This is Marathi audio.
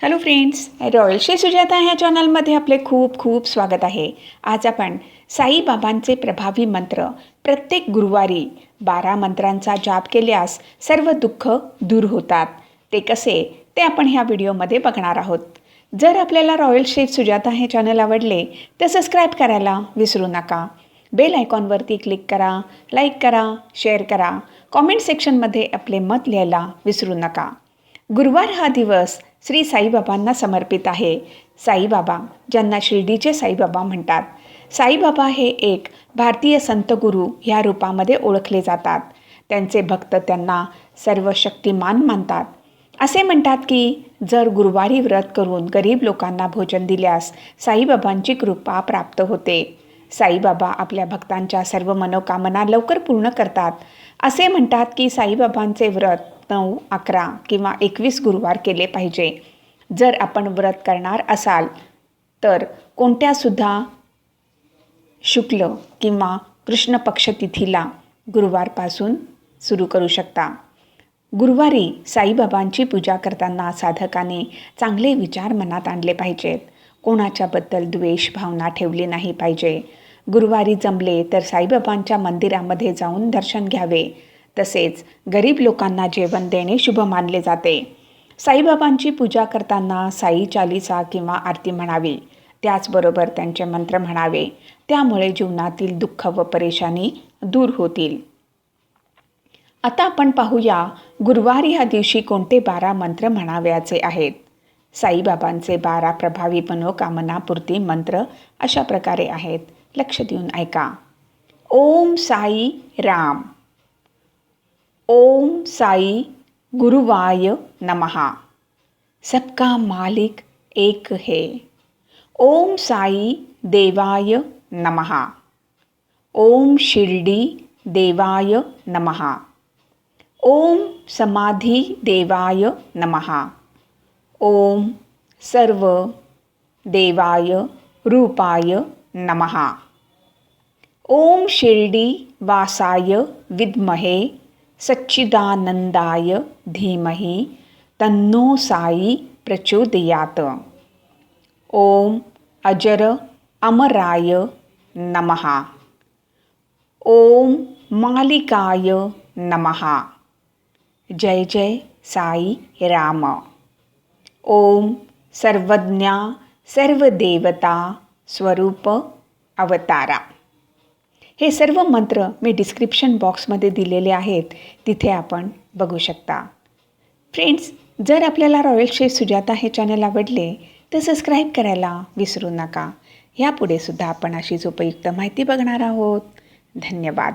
हॅलो फ्रेंड्स रॉयल सुजाता ह्या चॅनलमध्ये आपले खूप खूप स्वागत आहे आज आपण साईबाबांचे प्रभावी मंत्र प्रत्येक गुरुवारी बारा मंत्रांचा जाप केल्यास सर्व दुःख दूर होतात ते कसे ते आपण ह्या व्हिडिओमध्ये बघणार आहोत जर आपल्याला रॉयल शेफ सुजाता हे चॅनल आवडले तर सबस्क्राईब करायला विसरू नका बेल आयकॉनवरती क्लिक करा लाईक करा शेअर करा कॉमेंट सेक्शनमध्ये आपले मत लिहायला विसरू नका गुरुवार हा दिवस श्री साईबाबांना समर्पित आहे. साईबाबा ज्यांना शिर्डीचे साईबाबा म्हणतात. साईबाबा हे एक भारतीय संत गुरु ह्या रूपामध्ये ओळखले जातात. त्यांचे भक्त त्यांना सर्व शक्तिमान मानतात. असे म्हणतात की जर गुरुवारी व्रत करून गरीब लोकांना भोजन दिल्यास साईबाबांची कृपा प्राप्त होते. साईबाबा आपल्या भक्तांच्या सर्व मनोकामना लवकर पूर्ण करतात. असे म्हणतात की साईबाबांचे व्रत नऊ अकरा किंवा एकवीस गुरुवार केले पाहिजे. जर आपण व्रत करणार असाल तर कोणत्यासुद्धा शुक्ल किंवा कृष्ण पक्ष तिथीला गुरुवारपासून सुरू करू शकता. गुरुवारी साईबाबांची पूजा करताना साधकाने चांगले विचार मनात आणले पाहिजेत कोणाच्याबद्दल द्वेष भावना ठेवली नाही पाहिजे. गुरुवारी जमले तर साईबाबांच्या मंदिरामध्ये जाऊन दर्शन घ्यावे. तसेच गरीब लोकांना जेवण देणे शुभ मानले जाते. साईबाबांची पूजा करताना साई चालीसा किंवा आरती म्हणावी. त्याचबरोबर त्यांचे मंत्र म्हणावे. त्यामुळे जीवनातील दुःख व परेशानी दूर होतील. आता आपण पाहूया गुरुवारी ह्या दिवशी कोणते बारा मंत्र म्हणाव्याचे आहेत. साईबाबांचे बारा प्रभावी मनोकामनापूर्ती मंत्र अशा प्रकारे आहेत. लक्ष देऊन ऐका. ओम साई राम. ओम साई गुरुवाय नमहा सबका मालिक एक है। ओम साई देवाय नमहा ओम शिर्डी देवाय नमहा ओम समाधी देवाय नमहा ओम सर्व देवाय रूपाय नमहा ओम शिर्डी वासाय विद्महे सच्चिदानंदाय धीमहि तन्नो साई प्रचोदयात। ओम अजर अमराय नमहा ओम मालिकाय नमहा जय जय साई राम। ओम सर्वज्ञा सर्वदेवता स्वरूप अवतारा। हे सर्व मंत्र मी डिस्क्रिप्शन बॉक्समध्ये दिलेले आहेत. तिथे आपण बघू शकता. फ्रेंड्स जर आपल्याला रॉयल शेफ सुजाता हे चॅनल आवडले तर सबस्क्राईब करायला विसरू नका. यापुढे सुद्धा आपण अशीच उपयुक्त माहिती बघणार आहोत. धन्यवाद.